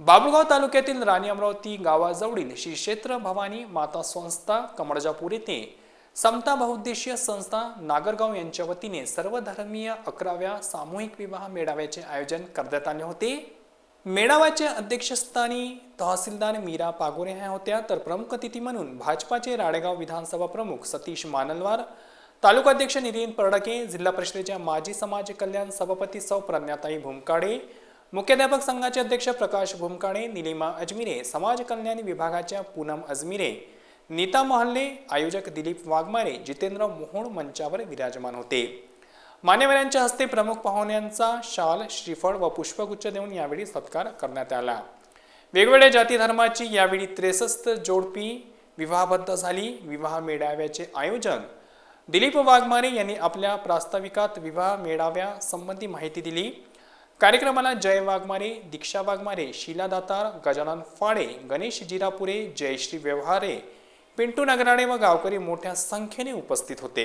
बाबुळगाव तालुक्यातील राणी अमरावती गावाजवळील श्री क्षेत्र भवानी माता संस्था कमळजापूर येथे समता बहुउद्देशीय संस्था नागरगाव यांच्या वतीने सर्वधर्मीय अकराव्या सामूहिक विवाह मेळाव्याचे आयोजन करण्यात आले होते. मेळाव्याच्या अध्यक्षस्थानी तहसीलदार मीरा पागोरे ह्या होत्या. तर प्रमुख अतिथी म्हणून भाजपाचे राळेगाव विधानसभा प्रमुख सतीश मानलवार तालुकाध्यक्ष नितीन परडके जिल्हा परिषदेच्या माजी समाज कल्याण सभापती सौ प्रज्ञाताई भुमकाडे मुख्याध्यापक संघाचे अध्यक्ष प्रकाश भुमकाणे निलिमा अजमिरे समाज कल्याण विभागाच्या पूनम अजमिरे नीता मोहल्ले आयोजक दिलीप वाघमारे जितेंद्र मोहोळ मंचावर विराजमान होते. मान्यवरांच्या हस्ते प्रमुख पाहुण्यांचा शाल श्रीफळ व पुष्पगुच्छ देऊन यावेळी सत्कार करण्यात आला. वेगवेगळ्या जाती धर्माची यावेळी त्रेसष्ट जोडपी विवाहबद्ध झाली. विवाह मेळाव्याचे आयोजन. दिलीप वाघमारे यांनी आपल्या प्रास्ताविकात विवाह मेळाव्या संबंधी माहिती दिली. कार्यक्रमाला जय वाघमारे दीक्षा वाघमारे शीला दातार गजानन फाळे गणेश जिरापुरे जयश्री व्यवहारे पिंटू नगराणे व गावकरी मोठ्या संख्येने उपस्थित होते.